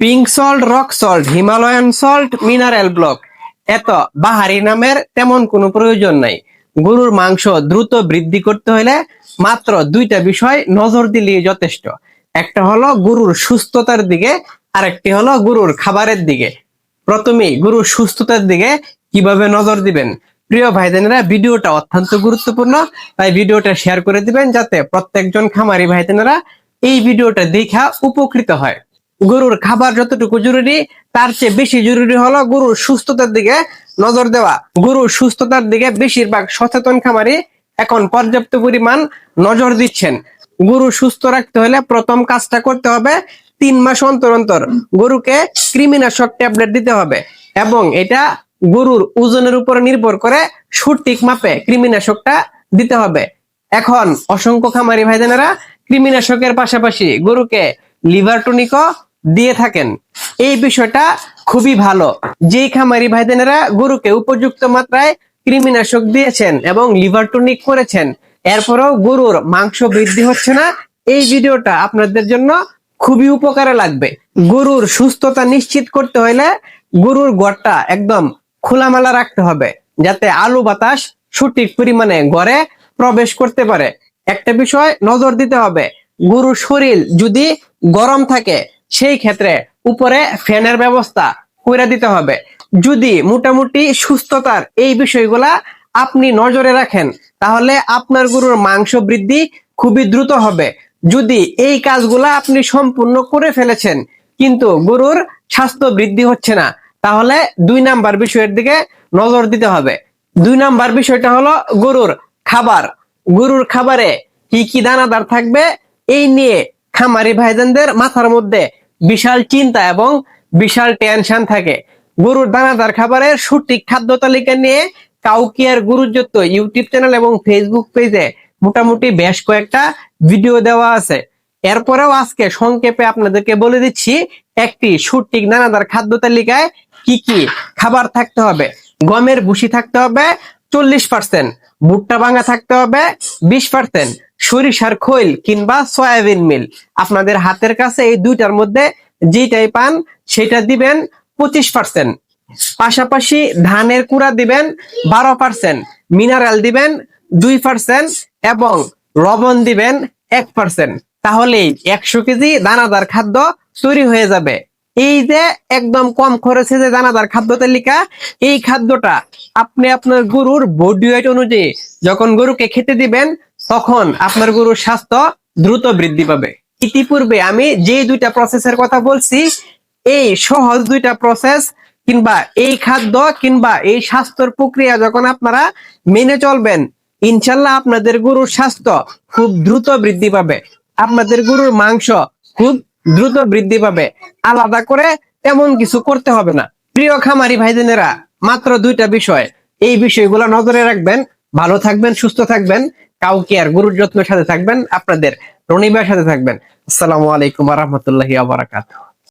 Pink salt, rock salt, Himalayan salt, mineral block. এত বাহারি নামের তেমন কোনো প্রয়োজন নাই। গরুর মাংস দ্রুত বৃদ্ধি করতে হলে মাত্র দুইটা বিষয় নজর দিলেই যথেষ্ট। একটা হলো গরুর সুস্থতার দিকে, আরেকটি হলো গরুর খাবারের দিকে। প্রথমেই গরুর সুস্থতার দিকে কীভাবে নজর দিবেন? প্রিয় ভাইদেনেরা, ভিডিওটা অত্যন্ত গুরুত্বপূর্ণ, তাই ভিডিওটা শেয়ার করে দিবেন যাতে প্রত্যেকজন খামারি ভাইদেনেরা এই ভিডিওটা দেখা উপকৃত হয়। গরুর খাবার যতটুকু জরুরি, তার চেয়ে বেশি জরুরি হলো গরুর সুস্থতার দিকে নজর দেওয়া। গরুর সুস্থতার দিকে বেশিরভাগ সচেতন খামারি এখন পর্যাপ্ত পরিমাণ নজর দিচ্ছেন। গরু সুস্থ রাখতে হলে প্রথম কাজটা করতে হবে তিন মাস অন্তর অন্তর গরুকে কৃমিনাশক ট্যাবলেট দিতে হবে এবং এটা গরুর ওজনের উপর নির্ভর করে সঠিক মাপে কৃমিনাশকটা দিতে হবে। এখন অসংখ্য খামারি ভাইজানেরা কৃমিনাশকের পাশাপাশি গরুকে লিভার টনিকও দিয়ে থাকেন। এই বিষয়টা খুবই ভালো। যেই খামারি ভাইদেনেরা গরুকে উপযুক্ত মাত্রায় কৃমিনাশক দিয়েছেন এবং লিভার টনিক করেছেন, এরপরেও গরুর মাংস বৃদ্ধি হচ্ছে না, এই ভিডিওটা আপনাদের জন্য খুবই উপকারে লাগবে। গরুর সুস্থতা নিশ্চিত করতে হলে গরুর গড়টা একদম খোলামেলা রাখতে হবে, যাতে আলু বাতাস সঠিক পরিমাণে গড়ে প্রবেশ করতে পারে। একটা বিষয় নজর দিতে হবে, গরুর শরীর যদি গরম থাকে সেই ক্ষেত্রে উপরে ফ্যানের ব্যবস্থা করে দিতে হবে। যদি মোটামুটি সুস্থতার এই বিষয়গুলা আপনি নজরে রাখেন, তাহলে আপনার গরুর মাংস বৃদ্ধি খুবই দ্রুত হবে। যদি এই কাজগুলা আপনি সম্পূর্ণ করে ফেলেছেন, কিন্তু গরুর স্বাস্থ্য বৃদ্ধি হচ্ছে না, তাহলে দুই নাম্বার বিষয়ের দিকে নজর দিতে হবে। দুই নাম্বার বিষয়টা হলো গরুর খাবার। গরুর খাবারে কি কি দানাদার থাকবে, এই নিয়ে খামারি ভাইজানদের মাথার মধ্যে বিশাল চিন্তা এবং বিশাল টেনশন থাকে। গরুর দানাদার খাবারের সঠিক খাদ্য তালিকা নিয়ে কাউকিয়ার গুরুযুক্ত ইউটিউব চ্যানেল এবং ফেসবুক পেজে মোটামুটি বেশ কয়েকটা ভিডিও দেওয়া আছে। এরপরেও আজকে সংক্ষেপে আপনাদেরকে বলে দিচ্ছি, একটি সঠিক দানাদার খাদ্য তালিকায় কি কি খাবার থাকতে হবে? গমের ভুসি থাকতে হবে, চল্লিশ পার্সেন্ট ভুট্টা ভাঙা থাকতে হবে বিশ পার্সেন্ট সরিষার খৈল কিংবা সয়াবিন মিল। আপনাদের হাতের কাছে এই দুইটার মধ্যে যেটাই পান, সেটা দিবেন পঁচিশ পার্সেন্ট পাশাপাশি ধানের কুড়া দিবেন বারো পার্সেন্ট মিনারেল দিবেন দুই পার্সেন্ট এবং লবণ দিবেন এক পার্সেন্ট তাহলেই একশো কেজি দানাদার খাদ্য তৈরি হয়ে যাবে। এই যে একদম কম খরচে যে দানাদার খাদ্য তালিকা, এই খাদ্যটা আপনি আপনার গরুর বডি ওয়েট অনুযায়ী যখন গরুকে খেতে দিবেন, তখন আপনার গরুর স্বাস্থ্য দ্রুত বৃদ্ধি পাবে। ইতিপূর্বে আমি যে দুইটা প্রসেসের কথা বলছি, এই সহজ দুইটা প্রসেস কিংবা এই খাদ্য কিংবা এই স্বাস্থ্যর প্রক্রিয়া যখন আপনারা মেনে চলবেন, ইনশাল্লাহ আপনাদের গরুর স্বাস্থ্য খুব দ্রুত বৃদ্ধি পাবে। আপনাদের গরুর মাংস খুব দ্রুত বৃদ্ধি পাবে। আলাদা করে তেমন কিছু করতে হবে না। প্রিয় খামারি ভাইদেনেরা, মাত্র দুইটা বিষয়। এই বিষয়গুলো নজরে রাখবেন, ভালো থাকবেন, সুস্থ থাকবেন, কাউকে আর গুরুর যত্নের সাথে থাকবেন, আপনাদের রনিবার সাথে থাকবেন। আসসালামু আলাইকুম রহমতুল্লাহ আবরাকাত